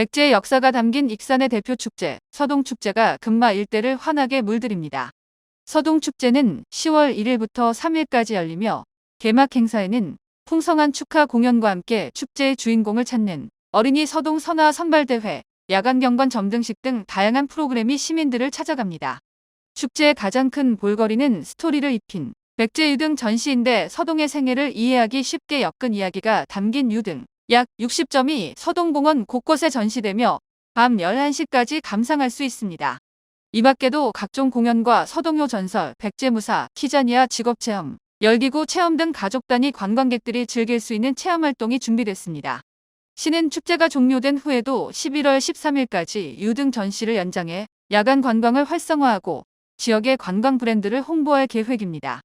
백제의 역사가 담긴 익산의 대표 축제, 서동축제가 금마 일대를 환하게 물들입니다. 서동축제는 10월 1일부터 3일까지 열리며 개막 행사에는 풍성한 축하 공연과 함께 축제의 주인공을 찾는 어린이 서동 선화 선발대회, 야간 경관 점등식 등 다양한 프로그램이 시민들을 찾아갑니다. 축제의 가장 큰 볼거리는 스토리를 입힌 백제 유 등 전시인데 서동의 생애를 이해하기 쉽게 엮은 이야기가 담긴 유 등 약 60점이 서동공원 곳곳에 전시되며 밤 11시까지 감상할 수 있습니다. 이 밖에도 각종 공연과 서동요 전설, 백제무사, 키자니아 직업체험, 열기구 체험 등 가족 단위 관광객들이 즐길 수 있는 체험 활동이 준비됐습니다. 시는 축제가 종료된 후에도 11월 13일까지 유등 전시를 연장해 야간 관광을 활성화하고 지역의 관광 브랜드를 홍보할 계획입니다.